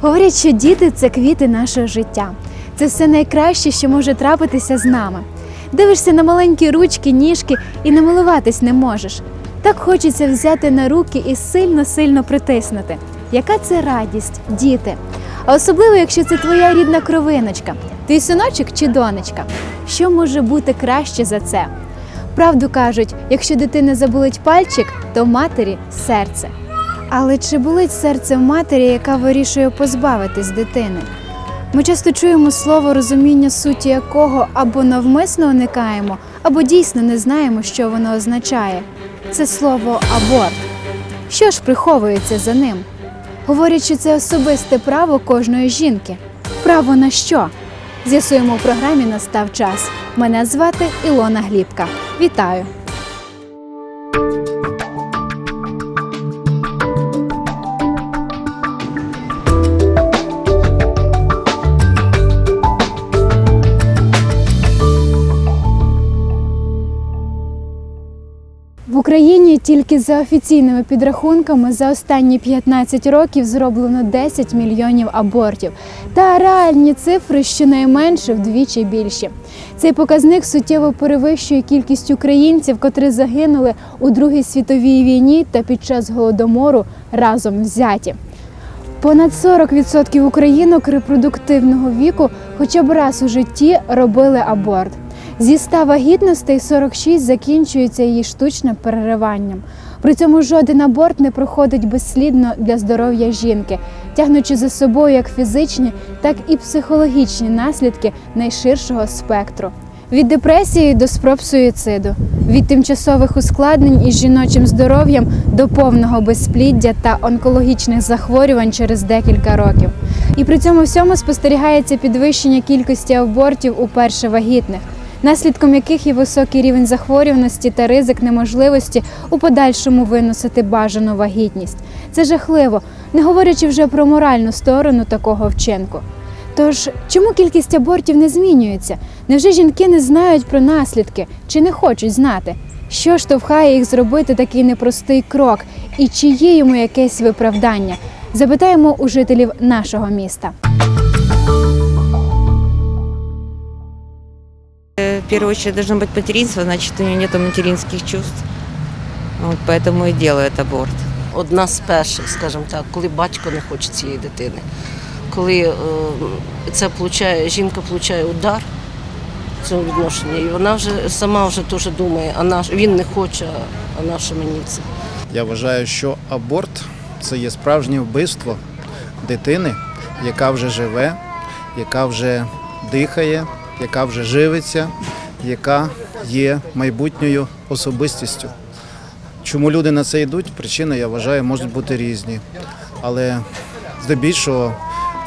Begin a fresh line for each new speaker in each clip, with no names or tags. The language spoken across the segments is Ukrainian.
Говорять, що діти це квіти нашого життя. Це все найкраще, що може трапитися з нами. Дивишся на маленькі ручки, ніжки і намилуватись не можеш. Так хочеться взяти на руки і сильно-сильно притиснути. Яка це радість, діти? А особливо, якщо це твоя рідна кровиночка, твій синочок чи донечка. Що може бути краще за це? Правду кажуть, якщо дитина заболить пальчик, то матері серце. Але чи болить серце матері, яка вирішує позбавитись дитини? Ми часто чуємо слово, розуміння суті якого або навмисно уникаємо, або дійсно не знаємо, що воно означає. Це слово аборт. Що ж приховується за ним? Говорять, що це особисте право кожної жінки. Право на що? З'ясуємо у програмі Настав час. Мене звати Ілона Глібка. Вітаю! Тільки за офіційними підрахунками за останні 15 років зроблено 10 мільйонів абортів. Та реальні цифри щонайменше вдвічі більші. Цей показник суттєво перевищує кількість українців, котрі загинули у Другій світовій війні та під час голодомору разом взяті. Понад 40% українок репродуктивного віку хоча б раз у житті робили аборт. Зі 100 вагітностей 46 закінчується її штучним перериванням. При цьому жоден аборт не проходить безслідно для здоров'я жінки, тягнучи за собою як фізичні, так і психологічні наслідки найширшого спектру. Від депресії до спроб суїциду, від тимчасових ускладнень із жіночим здоров'ям до повного безпліддя та онкологічних захворювань через декілька років. І при цьому всьому спостерігається підвищення кількості абортів у перше вагітних наслідком яких є високий рівень захворюваності та ризик неможливості у подальшому виносити бажану вагітність. Це жахливо, не говорячи вже про моральну сторону такого вчинку. Тож, чому кількість абортів не змінюється? Невже жінки не знають про наслідки чи не хочуть знати? Що штовхає їх зробити такий непростий крок, і чи є йому якесь виправдання? Запитаємо у жителів нашого міста.
Первую очередь должно быть материнство, значит, у нее нет материнских чувств. Вот поэтому и делает аборт.
одна з перших, скажімо так, коли батько не хоче цієї дитини. Коли е, це получає, жінка отримує удар в цьому відношенні, і вона вже сама вже теж думає, а наш він не хоче, а на мені це.
Я вважаю, що аборт це є справжнє вбивство дитини, яка вже живе, яка вже дихає, яка вже живиться, яка є майбутньою особистістю. Чому люди на це йдуть? Причини, я вважаю, можуть бути різні. Але здебільшого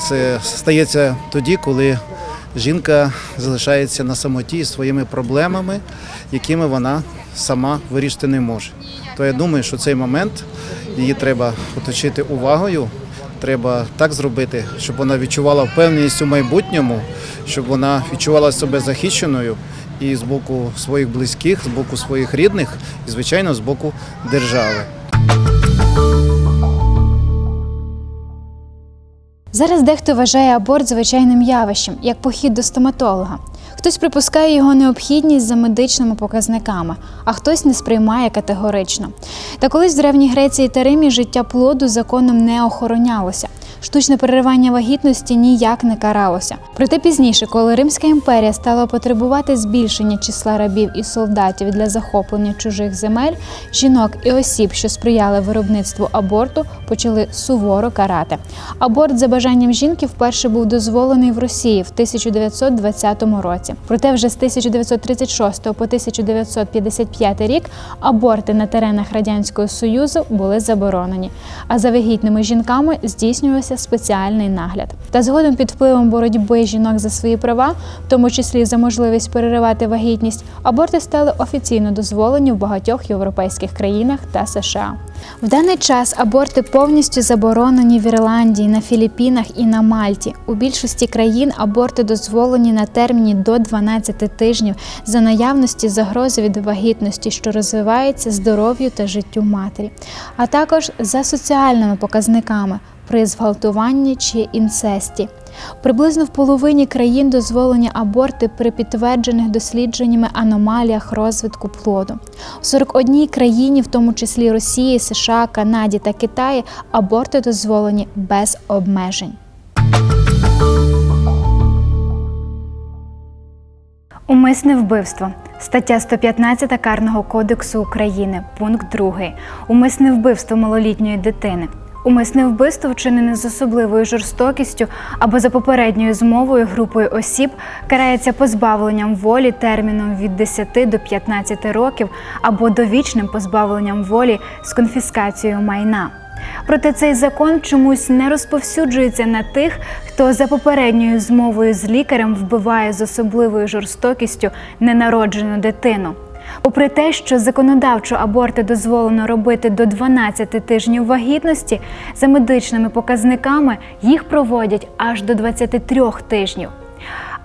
це стається тоді, коли жінка залишається на самоті зі своїми проблемами, якими вона сама вирішити не може. То я думаю, що цей момент її треба оточити увагою. Треба так зробити, щоб вона відчувала впевненість у майбутньому, щоб вона відчувала себе захищеною і з боку своїх близьких, з боку своїх рідних, і звичайно з боку держави.
Зараз дехто вважає аборт звичайним явищем, як похід до стоматолога. Хтось припускає його необхідність за медичними показниками, а хтось не сприймає категорично. Та колись в Древній Греції та Римі життя плоду законом не охоронялося. Штучне переривання вагітності ніяк не каралося. Проте пізніше, коли Римська імперія стала потребувати збільшення числа рабів і солдатів для захоплення чужих земель, жінок і осіб, що сприяли виробництву аборту, почали суворо карати. Аборт за бажанням жінки вперше був дозволений в Росії в 1920 році. Проте вже з 1936 по 1955 рік аборти на теренах радянського союзу були заборонені. А за вагітними жінками здійснювався спеціальний нагляд. Та згодом під впливом боротьби жінок за свої права, в тому числі за можливість переривати вагітність, аборти стали офіційно дозволені в багатьох європейських країнах та США. В даний час аборти повністю заборонені в Ірландії, на Філіппінах і на Мальті. У більшості країн аборти дозволені на терміні до 12 тижнів за наявності загрози від вагітності, що розвивається здоров'ю та життю матері, а також за соціальними показниками при зґвалтуванні чи інцесті. Приблизно в половині країн дозволені аборти при підтверджених дослідженнями аномаліях розвитку плоду. У 41 країні, в тому числі Росії, США, Канаді та Китаї, аборти дозволені без обмежень. Умисне вбивство. Стаття 115 Карного кодексу України, пункт 2. Умисне вбивство малолітньої дитини. Умисне вбивство, вчинене з особливою жорстокістю або за попередньою змовою групою осіб, карається позбавленням волі терміном від 10 до 15 років або довічним позбавленням волі з конфіскацією майна. Проте цей закон чомусь не розповсюджується на тих, хто за попередньою змовою з лікарем вбиває з особливою жорстокістю ненароджену дитину. Попри те, що законодавчо аборти дозволено робити до 12 тижнів вагітності, за медичними показниками їх проводять аж до 23 тижнів.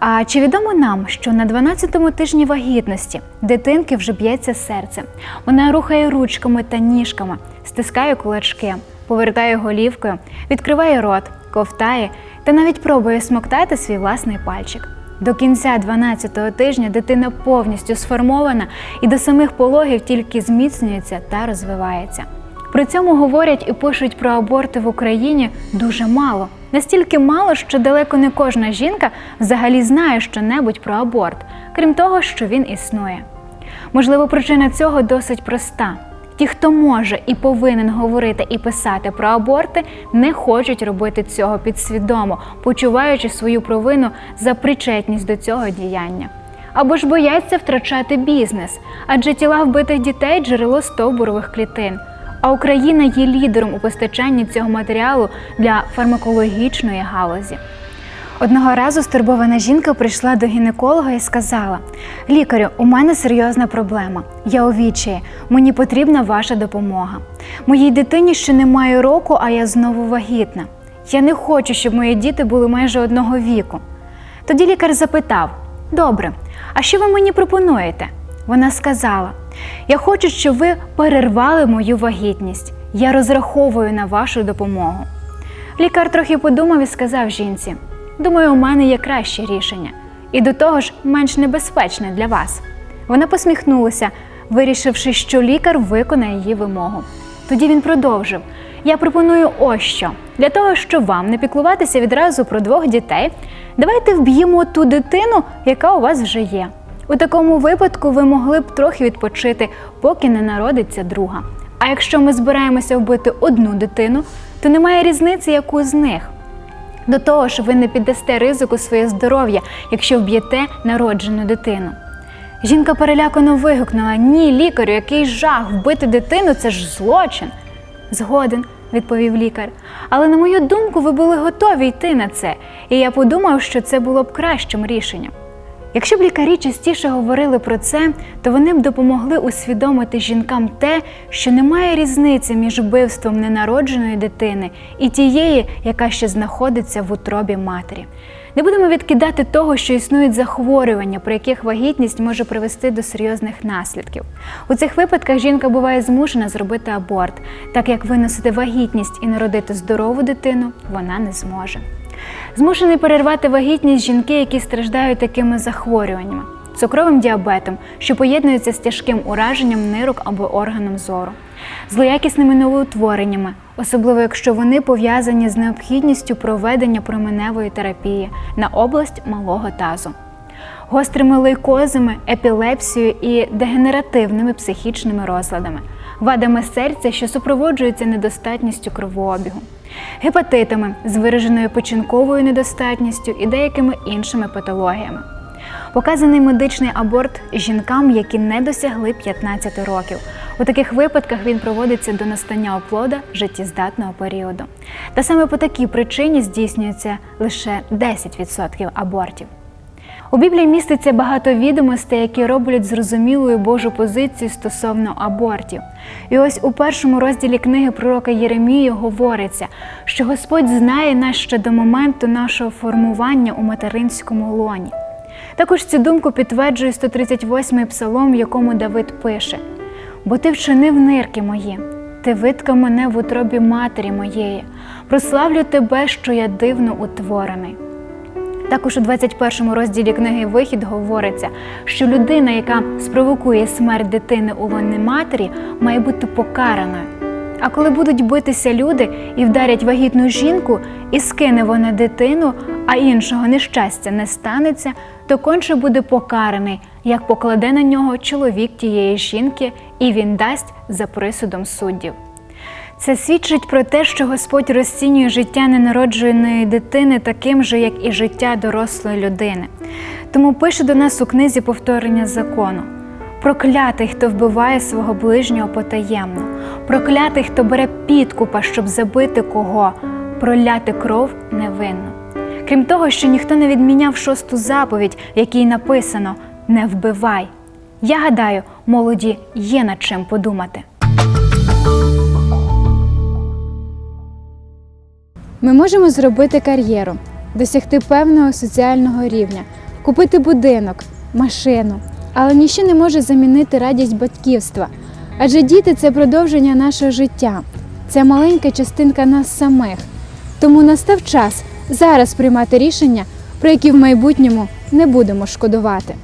А чи відомо нам, що на 12-му тижні вагітності дитинки вже б'ється серце? Вона рухає ручками та ніжками, стискає кулачки, повертає голівкою, відкриває рот, ковтає та навіть пробує смоктати свій власний пальчик. До кінця 12-го тижня дитина повністю сформована і до самих пологів тільки зміцнюється та розвивається. При цьому говорять і пишуть про аборти в Україні дуже мало. Настільки мало, що далеко не кожна жінка взагалі знає щонебудь про аборт, крім того, що він існує. Можливо, причина цього досить проста. Ті, хто може і повинен говорити і писати про аборти, не хочуть робити цього підсвідомо, почуваючи свою провину за причетність до цього діяння. Або ж бояться втрачати бізнес, адже тіла вбитих дітей джерело стовбурових клітин. А Україна є лідером у постачанні цього матеріалу для фармакологічної галузі. Одного разу стурбована жінка прийшла до гінеколога і сказала: Лікарю, у мене серйозна проблема. Я у відчаї, мені потрібна ваша допомога. Моїй дитині ще немає року, а я знову вагітна. Я не хочу, щоб мої діти були майже одного віку. Тоді лікар запитав: Добре, а що ви мені пропонуєте? Вона сказала: Я хочу, щоб ви перервали мою вагітність. Я розраховую на вашу допомогу. Лікар трохи подумав і сказав жінці: Думаю, у мене є краще рішення, і до того ж менш небезпечне для вас. Вона посміхнулася, вирішивши, що лікар виконає її вимогу. Тоді він продовжив: Я пропоную ось що. Для того, щоб вам не піклуватися відразу про двох дітей, давайте вб'ємо ту дитину, яка у вас вже є. У такому випадку ви могли б трохи відпочити, поки не народиться друга. А якщо ми збираємося вбити одну дитину, то немає різниці, яку з них. До того ж, ви не піддасте ризику своє здоров'я, якщо вб'єте народжену дитину. Жінка перелякано вигукнула: Ні, лікарю, який жах, вбити дитину це ж злочин. Згоден, відповів лікар. Але на мою думку, ви були готові йти на це, і я подумав, що це було б кращим рішенням. Якщо б лікарі частіше говорили про це, то вони б допомогли усвідомити жінкам те, що немає різниці між вбивством ненародженої дитини і тієї, яка ще знаходиться в утробі матері. Не будемо відкидати того, що існують захворювання, при яких вагітність може привести до серйозних наслідків. У цих випадках жінка буває змушена зробити аборт, так як виносити вагітність і народити здорову дитину вона не зможе. Змушені перервати вагітність жінки, які страждають такими захворюваннями, цукровим діабетом, що поєднується з тяжким ураженням нирок або органом зору, злоякісними новоутвореннями, особливо якщо вони пов'язані з необхідністю проведення променевої терапії на область малого тазу, гострими лейкозами, епілепсією і дегенеративними психічними розладами, вадами серця, що супроводжуються недостатністю кровообігу, гепатитами з вираженою печінковою недостатністю і деякими іншими патологіями. Показаний медичний аборт жінкам, які не досягли 15 років. У таких випадках він проводиться до настання оплода життєздатного періоду. Та саме по такій причині здійснюється лише 10% абортів. У Біблії міститься багато відомостей, які роблять зрозумілою Божу позицію стосовно абортів. І ось у першому розділі книги пророка Єремії говориться, що Господь знає нас ще до моменту нашого формування у материнському лоні. Також цю думку підтверджує 138-й псалом, в якому Давид пише: Бо ти вчинив нирки мої, ти виткав мене в утробі матері моєї, прославлю тебе, що я дивно утворений. Також у 21 розділі книги Вихід говориться, що людина, яка спровокує смерть дитини у лоні матері, має бути покараною. А коли будуть битися люди і вдарять вагітну жінку, і скине вона дитину, а іншого нещастя не станеться, то конче буде покараний, як покладе на нього чоловік тієї жінки, і він дасть за присудом суддів. Це свідчить про те, що Господь розцінює життя ненародженої дитини таким же, як і життя дорослої людини. Тому пише до нас у книзі повторення закону. Проклятий, хто вбиває свого ближнього потаємно, проклятий, хто бере підкупа, щоб забити кого, проляти кров невинну. Крім того, що ніхто не відміняв шосту заповідь, в якій написано Не вбивай. Я гадаю, молоді є над чим подумати. Ми можемо зробити кар'єру, досягти певного соціального рівня, купити будинок, машину, але ніщо не може замінити радість батьківства. Адже діти це продовження нашого життя, це маленька частинка нас самих. Тому настав час зараз приймати рішення, про які в майбутньому не будемо шкодувати.